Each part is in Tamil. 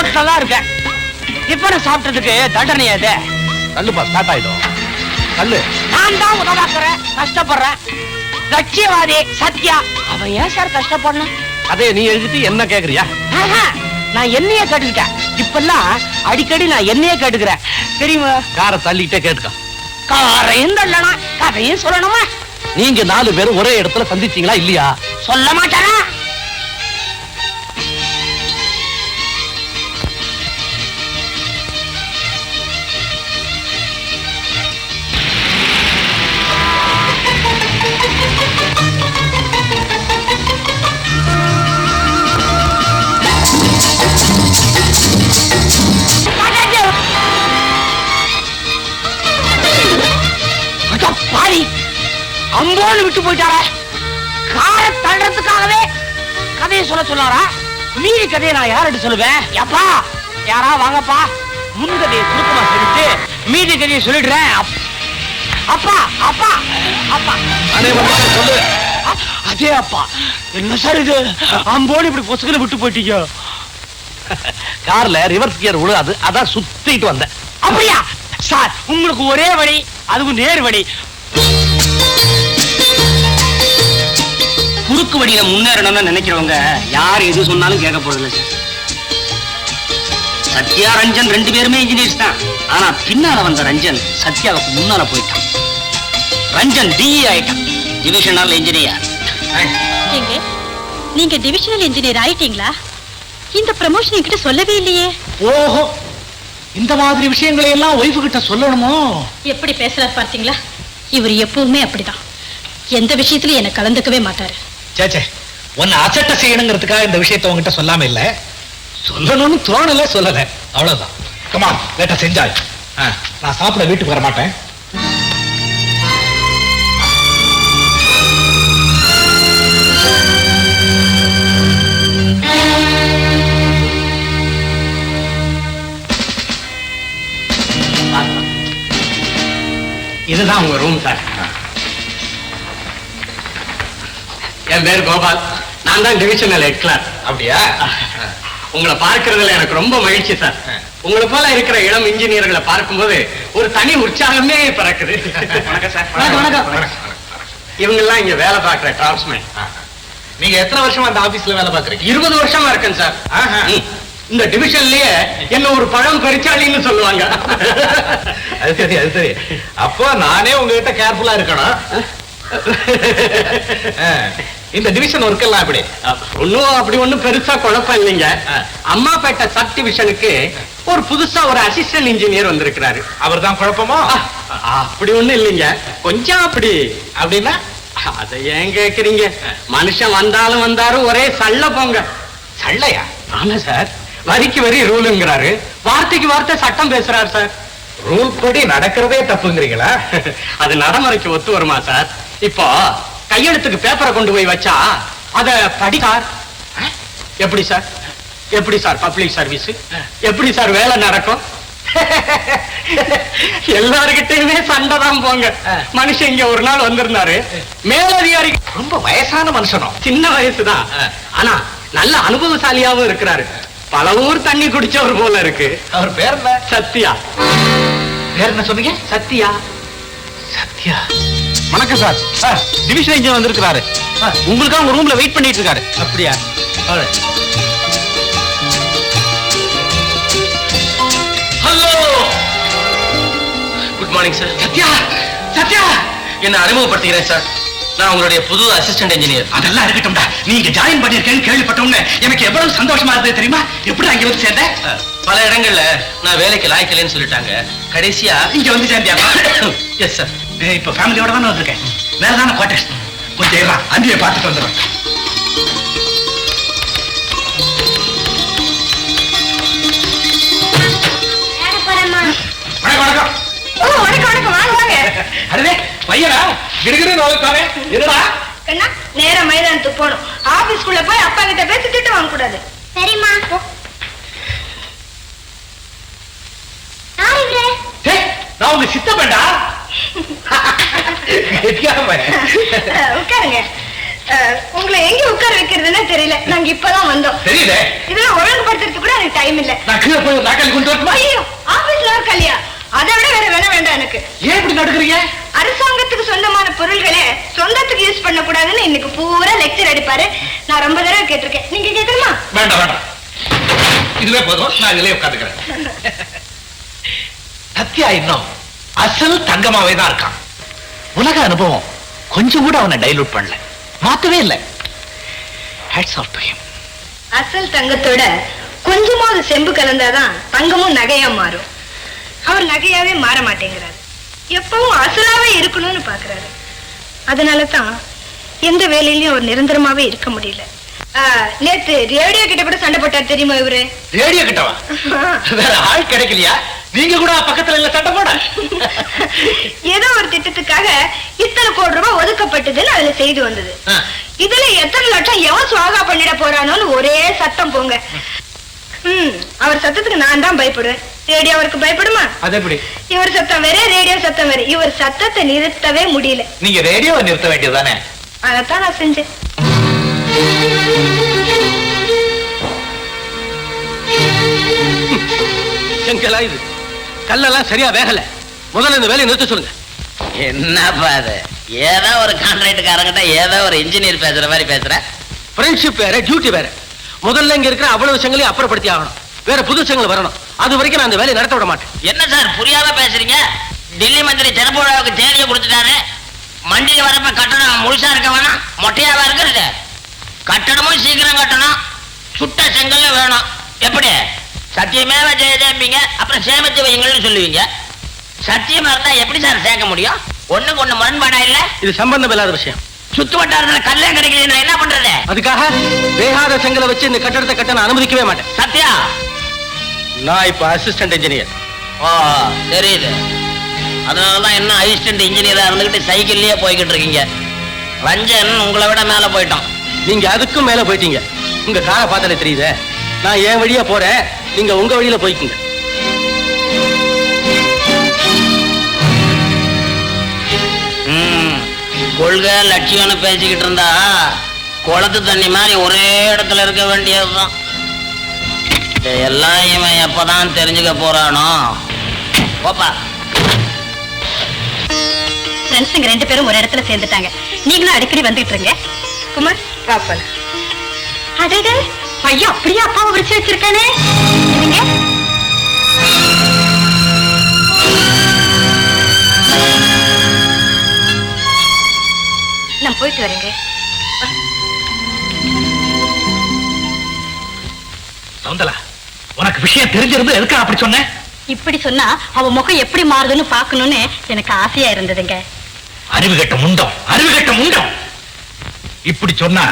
ரோட்ல தான் இருக்கேன் டிஃபனை சாப்பிட்டதுக்கு தண்டனை அது தள்ளுப்பா ஸ்டார்ட் ஆயிடும். தள்ளு நான் தான் உதவாக்குறேன். கஷ்டப்படுறேன். லட்சியவாதி சத்யா. அவன் ஏன் சார் கஷ்டப்படணும்? அதே நீ எழுதிட்டு என்ன கேக்குறியா? நான் என்னையே கேட்டுக்கிட்டேன். இப்பெல்லாம் அடிக்கடி நான் என்னையே கேட்டுக்கிறேன். தெரியுமா? காரை தள்ளிக்கிட்டே கேட்டுக்க. காரையும் தள்ளனா கதையும் சொல்லணுமா? நீங்க நாலு பேரும் ஒரே இடத்துல சந்திச்சீங்களா இல்லையா? சொல்ல மாட்டானா அம்போன்னு விட்டு போயிட்டாரா. காரை தள்ளுறதுக்காகவே கதையை சொல்ல சொன்னாரா? மீதி கதையை நான் யார்கிட்ட சொல்லுவேன்? எப்பா யாரா வாங்கப்பா. முன் கதையை சுருக்கமா சொல்லிட்டு மீதி கதையை சொல்லிடுறேன். அப்- அப்பா அப்பா அப்பா. சொல்லு அதே அப்பா. என்ன சார் இது? அம்போன்னு இப்படி பொசுக்குன்னு விட்டு போயிட்டீங்க. கார்ல ரிவர்ஸ் கியர் விழுது அதான் சுத்திட்டு வந்தேன். அப்படியா? சார் உங்களுக்கு ஒரே வழி அதுவும் நேர் வழி. குறுக்கு வழியில முன்னேறணும்னு நினைக்கிறவங்க யார் எது சொன்னாலும் கேட்க போறது இல்லை சார். சத்யா ரஞ்சன் ரெண்டு பேருமே இன்ஜினியர்ஸ் தான். ஆனா பின்னால வந்த ரஞ்சன் சத்யாவுக்கு முன்னால போயிட்டான். ரஞ்சன் டிஇ ஆயிட்டான். டிவிஷனல் இன்ஜினியர் நீங்க டிவிஷனல் இன்ஜினியர் ஆயிட்டீங்களா? இந்த ப்ரமோஷன் என்கிட்ட சொல்லவே இல்லையே. ஓஹோ இந்த மாதிரி விஷயங்களை எல்லாம் ஒய்ஃபு கிட்ட சொல்லணுமோ? எப்படி பேசுறாரு பார்த்தீங்களா இவர் எப்பவுமே அப்படிதான். எந்த விஷயத்திலும் என்ன கலந்துக்கவே மாட்டாரு. சேச்சே உன்னை அசட்ட செய்யணுங்கிறதுக்காக இந்த விஷயத்தை உங்ககிட்ட சொல்லாம இல்ல. சொல்லணும்னு தோணல சொல்லல. அவ்வளவுதான். கமா லேட்டா செஞ்சாய் நான் சாப்பிட வீட்டுக்கு வர மாட்டேன். இதுதான் உங்க ரூம் சார். என் பேர் கோபால். நான் தான் டிவிஷனல் ஹெட் கிளாஸ் அப்படியா? உங்களை பார்க்கறதுல எனக்கு ரொம்ப மகிழ்ச்சி சார். உங்களை போல இருக்கிற இளம் இன்ஜினியர்களை பார்க்கும்போது ஒரு தனி உற்சாகமே பிறக்குது. இவங்க எல்லாம் இங்க வேலை பார்க்கிற டிரான்ஸ்மேன் நீங்க எத்தனை வருஷமா அந்த ஆபீஸ்ல வேலை பாக்குறீங்க இருபது வருஷமா இருக்கேன் சார். இந்த டிவிஷன்லயே என்ன ஒரு பழம் பறிச்சாளின்னு சொல்லுவாங்க. அது சரி அது சரி. அப்போ நானே உங்ககிட்ட கேர்ஃபுல்லா இருக்கணும். இந்த டிவிஷன் ஒர்க் எல்லாம் எப்படி? ஒன்னும் அப்படி ஒண்ணும் பெருசா குழப்பம் இல்லைங்க. அம்மாப்பேட்டை சப் டிவிஷனுக்கு ஒரு புதுசா ஒரு அசிஸ்டன்ட் இன்ஜினியர் வந்திருக்கிறாரு. அவர் தான் குழப்பமோ? அப்படி ஒண்ணும் இல்லைங்க. கொஞ்சம் அப்படி. அப்படின்னா அதை ஏன் கேக்குறீங்க? மனுஷன் வந்தாலும் வந்தாரும் ஒரே சள்ள போங்க. சள்ளையா ஆமா சார். வரிக்கு வரி ரூலுங்கிறாரு. வார்த்தைக்கு வார்த்தை சட்டம் பேசுறாரு சார். ரூல் படி நடக்கிறதே தப்புங்கிறீங்களா? அது நடைமுறைக்கு ஒத்து வருமா சார்? இப்போ கையெழுத்துக்கு பேப்பரை கொண்டு போய் வச்சா அத படிக்கார் எப்படி சார்? எப்படி சார் பப்ளிக் சர்வீஸ் எப்படி சார் வேலை நடக்கும்? எல்லாருக்கிட்டையுமே சண்டை தான் போங்க. மனுஷன் இங்க ஒரு நாள் வந்திருந்தாரு. மேலதிகாரி ரொம்ப வயசான மனுஷனும் சின்ன வயசுதான். ஆனா நல்ல அனுபவசாலியாவும் இருக்கிறாரு. பல ஊர் தண்ணி குடிச்சவர் போல இருக்கு. அவர் பேர் சத்யா. பேர் என்ன சொன்னீங்க? சத்யா. சத்யா. வணக்கம் சார். சார் டிவிஷன் இன்ஜின் வந்திருக்கிறாரு. உங்களுக்காக உங்க ரூம்ல வெயிட் பண்ணிட்டு இருக்காரு. அப்படியா? Hello good morning sir Sathya Sathya. என்ன அறிமுகப்படுத்துகிறேன் சார் நான் உங்களுடைய புது அசிஸ்டன்ட் இன்ஜினியர் அதெல்லாம் இருக்கட்டும்டா. நீங்க ஜாயின் பண்ணிருக்கேன்னு கேள்விப்பட்டோன்னு எனக்கு எவ்வளவு சந்தோஷமா இருந்தது தெரியுமா? எப்படி அங்க வந்து சேர்ந்த? பல இடங்கள்ல நான் வேலைக்கு லாய்க்கலைன்னு சொல்லிட்டாங்க. கடைசியா இங்க வந்து சேர்ந்தியா? எஸ் சார் இப்ப ஃபேமிலியோட தானே வந்திருக்கேன். வேற தானே குவார்டர்ஸ் கொஞ்சம் இருடா அந்தியை பார்த்துட்டு வந்துடுறேன். வணக்கம் வணக்கம். ஓ வணக்கம் வணக்கம். வாங்க வாங்க. அடே பையனா? கிடுகிடு நோக்காவே இருடா கண்ணா நேரா மைதானத்துக்கு போகணும். ஆபீஸ்க்குள்ள போய் அப்பா கிட்ட பேசி திட்டு வாங்க கூடாது சரிம்மா டேய், நான் உங்க சித்தப்பேண்டா. உட்காருங்க. உங்களை எங்க உட்கார வைக்கிறதுன்னு தெரியல. நாங்க இப்பதான் வந்தோம். தெரியுதே? இதெல்லாம் ஒழுங்குபடுத்துறதுக்கு கூட எனக்கு டைம் இல்ல. நான் போய் நாக்காளி கொண்டு வரட்டுமா? ஐயோ ஆபீஸ்ல ஒரு கல்யா அதை விட வேற வேணா வேண்டாம் எனக்கு. ஏன் இப்படி நடக்கிறீங்க? அரசாங்கத்துக்கு சொந்தமான பொருள்களை சொந்தத்துக்கு யூஸ் பண்ண கூடாதுன்னு இன்னைக்கு பூரா லெக்சர் எடுப்பாரு நான் ரொம்ப தடவை கேட்டிருக்கேன். நீங்க கேட்கணுமா? வேண்டாம் வேண்டாம். இதுவே போதும். நான் இதுலயே உட்காந்துக்கிறேன். சத்யா இன்னும் அசல் தங்கமாவே தான் இருக்கான். உலக அனுபவம் கொஞ்சம் கூட அவனை டைலூட் பண்ணல. மாத்தவே இல்லை. ஹேட்ஸ் ஆஃப் டு ஹிம் அசல் தங்கத்தோட கொஞ்சமாவது செம்பு கலந்தாதான் தங்கமும் நகையா மாறும். அவர் நகையாவே மாற மாட்டேங்கிறாரு. எப்பவும் அசலாவே இருக்கணும்னு பாக்குறாரு. அதனால தான் எந்த வேலையிலயும் அவர் நிரந்தரமாவே இருக்க முடியல. நேத்து ரேடியோ கிட்ட கூட சண்டை போட்டார் தெரியுமா இவரு? ரேடியோ கிட்டவா? வேற ஆள் கிடைக்கலையா? நீங்க கூட பக்கத்துல இல்ல சண்டை போட. ஏதோ ஒரு திட்டத்துக்காக இத்தனை கோடி ரூபாய் ஒதுக்கப்பட்டதுன்னு அதுல செய்தி வந்தது. இதுல எத்தனை லட்சம் எவன் சுவாகா பண்ணிட போறானோன்னு ஒரே சத்தம் போங்க. ம் அவர் சத்தத்துக்கு நான் தான் பயப்படுவேன். ரேடியோ அவருக்கு பயப்படுமா? அது எப்படி? இவர் சத்தம் வேற ரேடியோ சத்தம் வேற. இவர் சத்தத்தை நிறுத்தவே முடியல. நீங்க ரேடியோவை நிறுத்த வேண்டியதுதானே அதைத்தான் நான் செஞ்சேன். செங்கலா இது? கல்லெல்லாம் சரியா வேகல. முதல்ல இந்த வேலையை நிறுத்த சொல்லுங்க. என்னப்பா அது ஏதோ ஒரு கான்ட்ராக்டுக்காரங்கிட்ட ஏதோ ஒரு இன்ஜினியர் பேசுற மாதிரி பேசுற? ஃப்ரெண்ட்ஷிப் வேற டியூட்டி வேற. முதல்ல இங்க இருக்கிற அவ்வளவு விஷயங்களையும் அப்புறப்படுத்தி ஆகணும். வேற புது விஷயங்கள் வரணும். அது வரைக்கும் நான் அந்த வேலையை நடத்த விட மாட்டேன். என்ன சார் புரியாத பேசுறீங்க? டெல்லி மந்திரி சிறப்புழாவுக்கு தேதியை கொடுத்துட்டாரு. மண்டியில் வரப்ப கட்டணம் முழுசா இருக்க வேணாம். மொட்டையாவா இருக்கிறது. கட்டணமும் சீக்கிரம் கட்டணும். சுட்ட செங்கல்ல வேணும். எப்படி? சத்தியமேவ ஜெயதேம்பிங்க அப்புறம் சேமித்து வைங்கள்னு சொல்லுவீங்க. சத்தியமா இருந்தா எப்படி சார் சேர்க்க முடியும்? ஒண்ணுக்கு ஒண்ணு முரண்பாடா இல்ல? இது சம்பந்தம் இல்லாத விஷயம். சுத்து வட்டாரத்துல கல்லே கிடைக்கல நான் என்ன பண்றது? அதுக்காக வேகாத செங்கலை வச்சு இந்த கட்டடத்தை கட்ட நான் அனுமதிக்கவே மாட்டேன். சத்யா! நான் இப்ப அசிஸ்டன்ட் இன்ஜினியர் ஓ தெரியுது. அதனாலதான் என்ன அசிஸ்டன்ட் இன்ஜினியரா இருந்துகிட்டு சைக்கிள்லயே போய்கிட்டு இருக்கீங்க. ரஞ்சன் உங்களை விட மேல போயிட்டோம் நீங்க அதுக்கும் மேல போயிட்டீங்க. உங்க காரை பார்த்தாலே தெரியுதே. நான் என் வழியா போறேன். நீங்க உங்க வழியில போய்க்குங்க. ம், கொள்கை லட்சியம்னு பேசிக்கிட்டு இருந்தா குளத்து தண்ணி மாதிரி ஒரே இடத்துல இருக்க வேண்டியதுதான். எல்லாம் இவன் எப்பதான் தெரிஞ்சுக்க போறானோ. போப்பா. ஃப்ரெண்ட்ஸுங்க ரெண்டு பேரும் ஒரு இடத்துல சேர்ந்துட்டாங்க. நீங்களும் அடிக்கடி வந்துட்டு இருங்க. குமார். பாப்பன் அடடே. பையன் அப்படியே அப்பாவை விரிச்சு வச்சிருக்கானே? நான் போயிட்டு வரேங்க. சவுந்தலா உனக்கு விஷயம் தெரிஞ்சிருந்து எதுக்கு அப்படி சொன்னேன் இப்படி சொன்னா அவ முகம் எப்படி மாறுதுன்னு பார்க்கணும்னு எனக்கு ஆசையா இருந்ததுங்க. அறிவு கட்ட முண்டம் அறிவு கட்ட முண்டம். இப்படி சொன்னா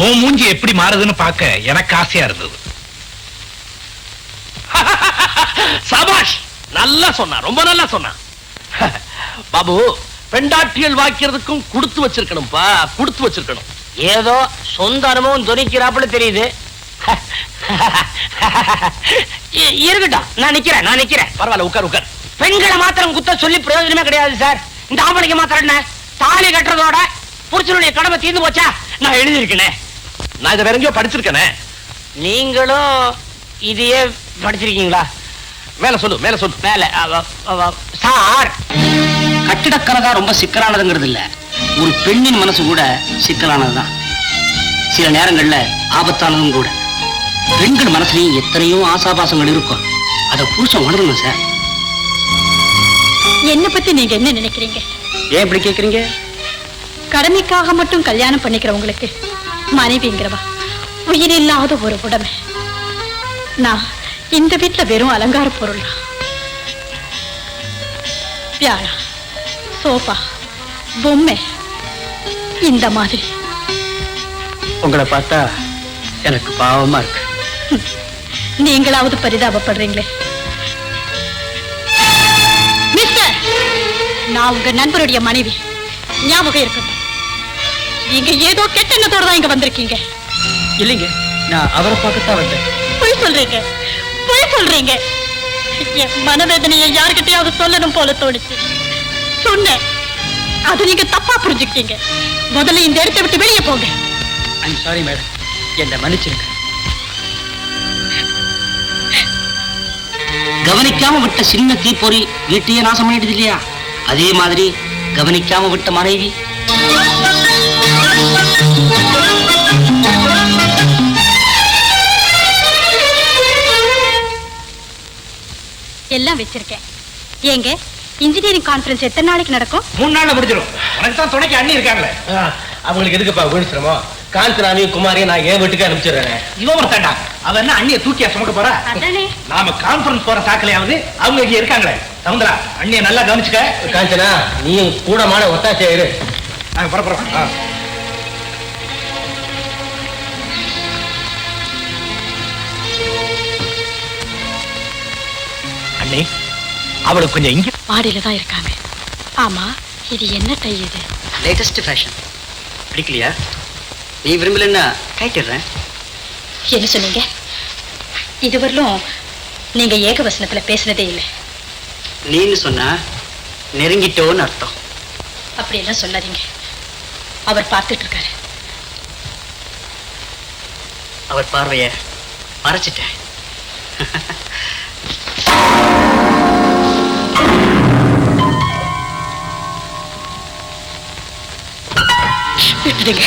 ஓ மூஞ்சி எப்படி மாறுதுன்னு பார்க்க எனக்கு ஆசையா இருந்தது. சபாஷ் நல்லா சொன்னா ரொம்ப நல்லா சொன்னா பாபு பெண்டாட்டியல் வாக்கிறதுக்கும் கொடுத்து வச்சிருக்கணும்பா கொடுத்து வச்சிருக்கணும். ஏதோ சொந்த அனுபவம் துணிக்கிறாப்புல தெரியுது. இருக்கட்டும் நான் நிக்கிறேன் நான் நிக்கிறேன். பரவாயில்ல உட்கார் உட்கார். பெண்களை மாத்திரம் குத்த சொல்லி பிரயோஜனமே கிடையாது சார். இந்த ஆம்பளைக்கு மாத்திரம் என்ன? தாலி கட்டுறதோட புருஷனுடைய கடமை தீர்ந்து போச்சா? நான் எழுதியிருக்கேனே. நான் இதை வேற எங்கேயோ படிச்சிருக்கேனே. நீங்களும் இதையே படிச்சிருக்கீங்களா? மேல சொல்லு மேல சொல்லு. மேல. அவ- சார்! கட்டிடக்கலை ரொம்ப சிக்கலானதுங்கிறது இல்ல. ஒரு பெண்ணின் மனசு கூட சிக்கலானதுதான். சில நேரங்கள்ல ஆபத்தானதும் கூட. பெண்கள் மனசுலயும் எத்தனையோ ஆசாபாசங்கள் இருக்கும். அதை புருஷன் உணரணும் சார்? என்ன பத்தி நீங்க என்ன நினைக்கிறீங்க? ஏன் இப்படி கேக்குறீங்க? கடமைக்காக மட்டும் கல்யாணம் பண்ணிக்கிறவங்களுக்கு மனைவிங்கிறவா? உயிரில்லாத ஒரு உடமை. நான் இந்த வீட்டுல வெறும் அலங்கார பொருள் பியானா சோஃபா பொம்மை இந்த மாதிரி. உங்களை பார்த்தா எனக்கு பாவமா இருக்கு. நீங்களாவது பரிதாபப்படுறீங்களே. மிஸ்டர் நான் உங்க நண்பருடைய மனைவி. ஞாபகம் இருக்கணும் நீங்க ஏதோ கெட்ட எண்ணத்தோட தான் இங்க வந்திருக்கீங்க. இல்லைங்க நான் அவரை பார்க்கத்தான் வந்தேன். பொய் சொல்றீங்க பொய் சொல்றீங்க. என் மனவேதனையை யார்கிட்டயாவது சொல்லணும் போல தோணுச்சு. சொன்னேன். அது நீங்க தப்பா புரிஞ்சுக்கிட்டீங்க. முதல்ல இந்த இடத்தை விட்டு வெளியே போங்க. ஐம் சாரி மேடம் என்னை மன்னிச்சிருங்க. கவனிக்காம விட்ட சின்ன தீப்பொறி வீட்டையே நாசம் பண்ணிடுது இல்லையா? அதே மாதிரி கவனிக்காம விட்ட மனைவி எல்லாம் வச்சிருக்கேன். ஏங்க இன்ஜினியரிங் கான்ஃபரன்ஸ் எத்தனை நாளைக்கு நடக்கும்? மூணு நாள்ல முடிஞ்சிடும் உனக்கு தான் துணைக்கு அண்ணி இருக்காங்களே. அவங்களுக்கு எதுக்குப்பா வீடு சிரமம்? காஞ்சனாவையும் குமாரையும் நான் ஏன் வீட்டுக்கு அனுப்பிச்சிடுறேன். இவன் ஒருத்தாண்டா அவன் என்ன அண்ணிய தூக்கியா சுமக்க போறா? அதானே. நாம கான்பரன்ஸ் போற சாக்கலையாவது அவங்க இங்க இருக்காங்களே. சவுந்தரா அண்ணிய நல்லா கவனிச்சுக்க. காஞ்சனா நீயும் கூடமான ஒத்தாச்சியா இரு. அண்ணி. அவளுக்கு கொஞ்சம் இங்க. மாடியில தான் இருக்காங்க. ஆமா இது என்ன டை இது? லேட்டஸ்ட் ஃபேஷன் பிடிக்கலையா? நீ விரும்பலன்னா கைட்டிடுறேன் என்ன சொன்னீங்க? இதுவரையிலும் நீங்க ஏகவசனத்துல பேசினதே இல்லை. நீன்னு சொன்னா நெருங்கிட்டோன்னு அர்த்தம். அப்படி எல்லாம் சொல்லாதீங்க. அவர் பார்த்துட்டு இருக்காரு அவர் பார்வைய மறைச்சிட்டேன். விட்டுடுங்க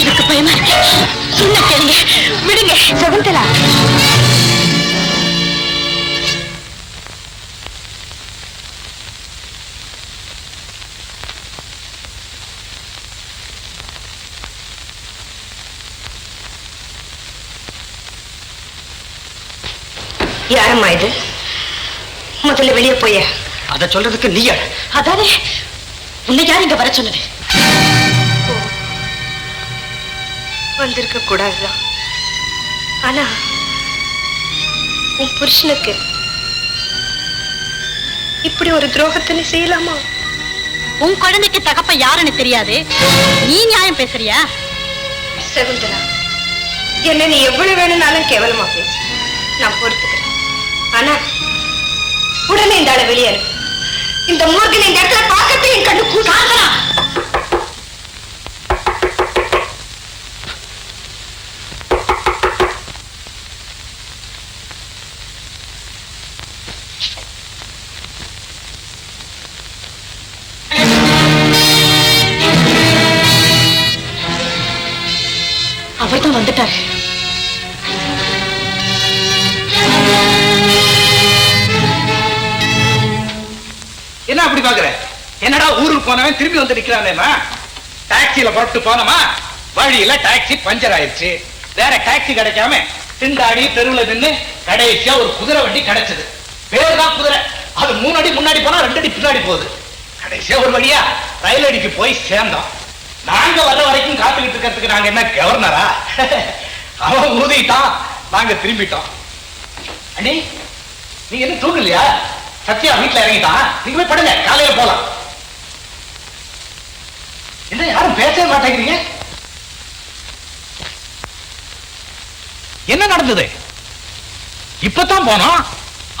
எனக்கு பயமா இருக்கு. சொன்ன கேளுங்க? விடுங்க. சகுந்தலா யாரம்மா இது? முதல்ல வெளியே போய. அதை சொல்றதுக்கு நீ யார்? அதானே. உன்னை யார் இங்க வர சொன்னது? வந்திருக்க கூடாதுதான். ஆனா உன் புருஷனுக்கு இப்படி ஒரு துரோகத்தை நீ செய்யலாமா? உன் குழந்தைக்கு தகப்ப யாருன்னு தெரியாது? நீ நியாயம் பேசுறியா? சகுந்தலா என்ன நீ எவ்வளவு வேணும்னாலும் கேவலமா பேசு. நான் பொறுத்துக்கிறேன். ஆனா உடனே இந்த ஆளை வெளியே இந்த மூர்க்கனை இந்த இடத்துல பார்க்கவே டாக்ஸியில புறப்பட்டு போனோமா? வழியில டாக்ஸி பஞ்சர் ஆயிருச்சு. வேற டாக்ஸி கிடைக்காம திண்டாடி தெருவுல நின்னு கடைசியா ஒரு குதிரை வண்டி கிடைச்சது. பேர் தான் குதிரை. அது மூணு அடி முன்னாடி போனா ரெண்டு அடி பின்னாடி போகுது. கடைசியா ஒரு வழியா ரயில் அடிக்கு போய் சேர்ந்தோம். நாங்க வர்ற வரைக்கும் காத்துக்கிட்டு இருக்கிறதுக்கு நாங்க என்ன கவர்னரா? அவன் ஊதிட்டான் நாங்க திரும்பிட்டோம். அண்ணி நீங்க என்ன தூங்கலையா? சத்யா வீட்டுல இறங்கிட்டான். நீங்க போய் படுங்க. காலையில போலாம். என்ன யாரும் பேசவே மாட்டேங்கிறீங்க? என்ன நடந்தது? இப்பதான் போனோம்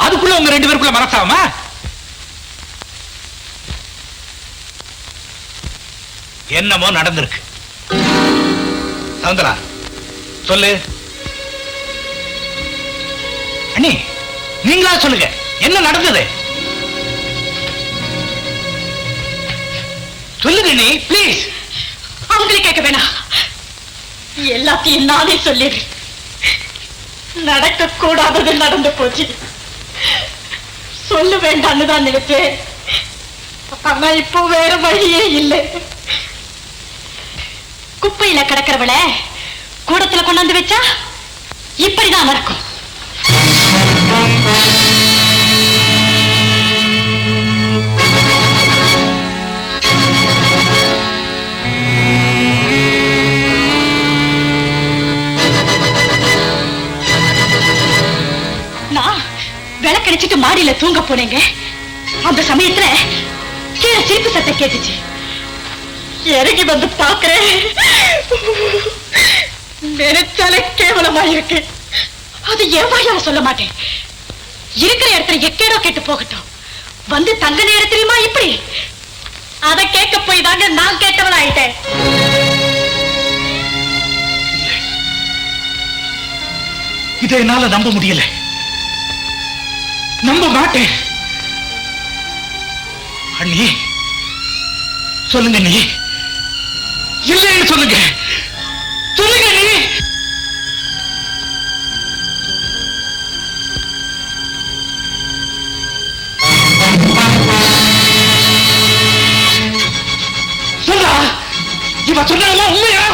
அதுக்குள்ள உங்க ரெண்டு பேருக்குள்ள மனசாம? என்னமோ நடந்திருக்கு. சவுந்தரா சொல்லு. அண்ணி நீங்களா சொல்லுங்க என்ன நடந்தது? சொல்லுங்க நீ ப்ளீஸ் அவங்களே கேட்க வேணாம். எல்லாத்தையும் நானே சொல்லிடுறேன். நடக்க கூடாதது நடந்து போச்சு. சொல்ல வேண்டாம்னு தான் நினைச்சேன் ஆனா இப்போ வேற வழியே இல்லை. குப்பையில கிடக்கிறவள கூடத்துல கொண்டாந்து வச்சா இப்படிதான் நடக்கும். நான் விளக்கடிச்சிட்டு மாடியில தூங்க போனேங்க. அந்த சமயத்துல கீழே சிரிப்பு சத்தம் கேட்டுச்சு. இறங்கி வந்து பாக்குறேன் நினைச்சாலே கேவலமா இருக்கு அது என் வாயால சொல்ல மாட்டேன். இருக்கிற இடத்துல எக்கேடோ கேட்டு போகட்டும். வந்து தங்க நேரத்திலுமா இப்படி? அதை கேட்க போய் தாங்க நான் கேட்டவள் ஆயிட்டேன். இதை என்னால நம்ப முடியல. நம்ப மாட்டேன். அண்ணி சொல்லுங்க நீ இல்லைன்னு சொல்லுங்க. சொல்லுங்க நீ சொல்றா. இவ சொன்னதெல்லாம் உண்மையா?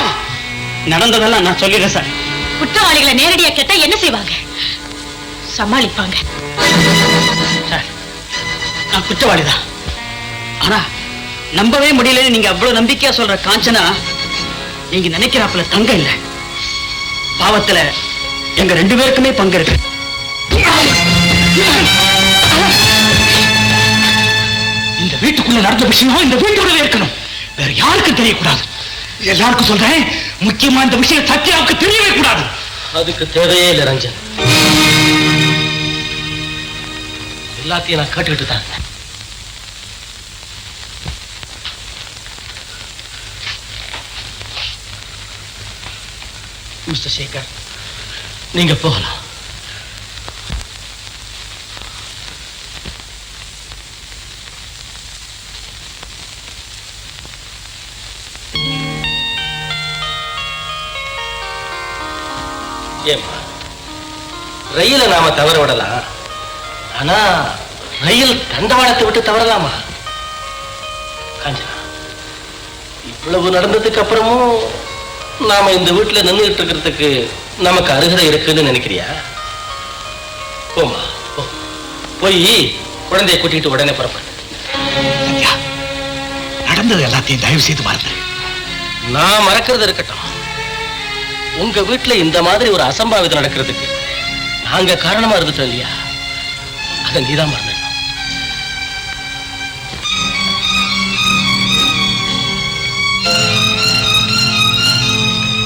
நடந்ததெல்லாம் நான் சொல்லிடுறேன் சார். குற்றவாளிகளை நேரடியா கேட்டா என்ன செய்வாங்க? சமாளிப்பாங்க. சார் நான் குற்றவாளிதான். ஆனா நம்பவே முடியலன்னு நீங்க அவ்வளவு நம்பிக்கையா சொல்ற காஞ்சனா நீங்க நினைக்கிறாப்புல தங்க இல்ல. பாவத்துல எங்க ரெண்டு பேருக்குமே பங்கு இருக்கு. இந்த வீட்டுக்குள்ள நடந்த விஷயம் இந்த வீட்டுக்குள்ள இருக்கணும். வேற யாருக்கும் தெரியக்கூடாது. எல்லாருக்கும் சொல்றேன் முக்கியமா இந்த விஷயம் சத்யாவுக்கு தெரியவே கூடாது. அதுக்கு தேவையே இல்லை ரஞ்சன். எல்லாத்தையும் நான் கேட்டுக்கிட்டு தான் இருந்தேன். மிஸ்டர் சேகர் நீங்க போகலாம் ஏம்மா நாம தவற விடலாம் ஆனா ரயில் தண்டவாளத்தை விட்டு தவறலாமா? காஞ்சனா இவ்வளவு நடந்ததுக்கு அப்புறமும் நாம இந்த வீட்டுல நின்றுட்டு இருக்கிறதுக்கு நமக்கு அருகதை இருக்குன்னு நினைக்கிறியா? போமா போய் குழந்தைய கூட்டிட்டு உடனே புறப்படு. நடந்தது எல்லாத்தையும் தயவு செய்து மறந்து நான் மறக்கிறது இருக்கட்டும். உங்க வீட்டுல இந்த மாதிரி ஒரு அசம்பாவிதம் நடக்கிறதுக்கு நாங்க காரணமா இருந்துட்டோம் இல்லையா? அதை நீதான் மறந்துட்ட